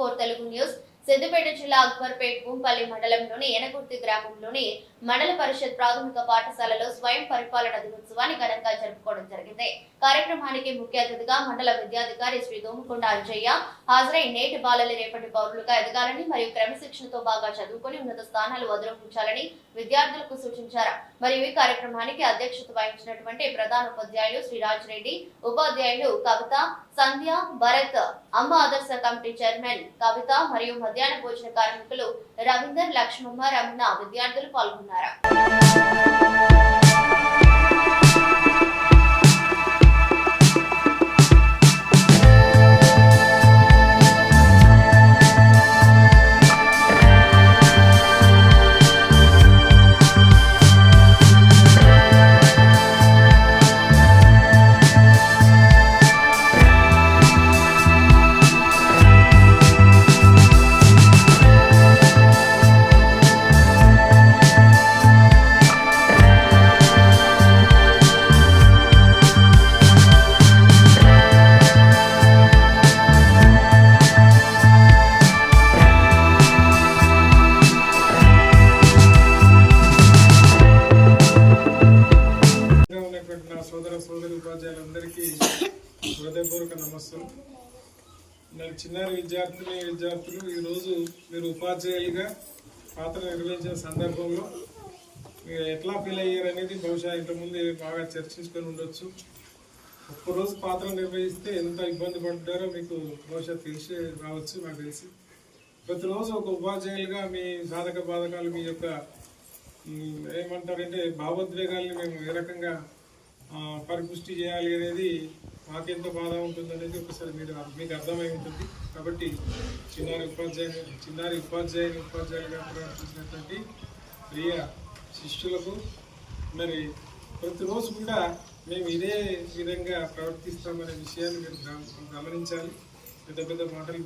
Four Telugu news. Siddipet జిల్లా అక్బర్పేట్ గుంపల్లి మండలంలోని ఎనగుర్తి గ్రామంలోని మండల పరిషత్ ప్రాథమిక పాఠశాలలో స్వయం పరిపాలన దినోత్సవాన్ని ఘనంగా జరుపుకోవడం జరిగింది. కార్యక్రమానికి ముఖ్య అతిథిగా మండల విద్యాధికారి శ్రీ దోమకొండ అంజయ్య హాజరై నేటి బాలలు రేపటి పౌరులుగా ఎదగాలని మరియు క్రమశిక్షణతో బాగా చదువుకొని ఉన్నత స్థానాలు వదిలించాలని విద్యార్థులకు సూచించారు. మరియు ఈ కార్యక్రమానికి అధ్యక్షత వహించినటువంటి ప్రధాన ఉపాధ్యాయులు శ్రీరాజ్ రెడ్డి ఉపాధ్యాయులు కవిత సంధ్య భరత్ అమ్మ ఆదర్శ కమిటీ చైర్మన్ కవిత మరియు మధ్యాహ్న భోజన కార్మికులు రవీందర్ లక్ష్మమ్మ రమణ విద్యార్థులు పాల్గొన్నారు. ఉపాధ్యాయులందరికీ హృదయపూర్వక నమస్సులు. నేను చిన్నారి విద్యార్థులు విద్యార్థులు ఈరోజు మీరు ఉపాధ్యాయులుగా పాత్ర నిర్వహించిన సందర్భంలో మీరు ఎట్లా ఫీల్ అయ్యారు అనేది బహుశా ఇంతకుముందు బాగా చర్చించుకొని ఉండొచ్చు. ఒక్కరోజు పాత్ర నిర్వహిస్తే ఎంత ఇబ్బంది పడ్డారో మీకు బహుశా తెలిసి రావచ్చు నాకు తెలిసి. ప్రతిరోజు ఒక ఉపాధ్యాయులుగా మీ సాధక బాధకాలు మీ యొక్క ఏమంటారంటే భావోద్వేగాల్ని మేము ఏ రకంగా పరిపుష్టి చేయాలి అనేది మాకెంత బాధ ఉంటుంది అనేది ఒకసారి మీరు మీకు అర్థమై ఉంటుంది. కాబట్టి చిన్నారి ఉపాధ్యాయుని చిన్నారి ఉపాధ్యాయుని ఉపాధ్యాయులుగా ప్రవర్తించినటువంటి ప్రియ శిష్యులకు మరి ప్రతిరోజు కూడా మేము ఇదే విధంగా ప్రవర్తిస్తామనే విషయాన్ని మీరు గమ- గమనించాలి. పెద్ద పెద్ద మాటలు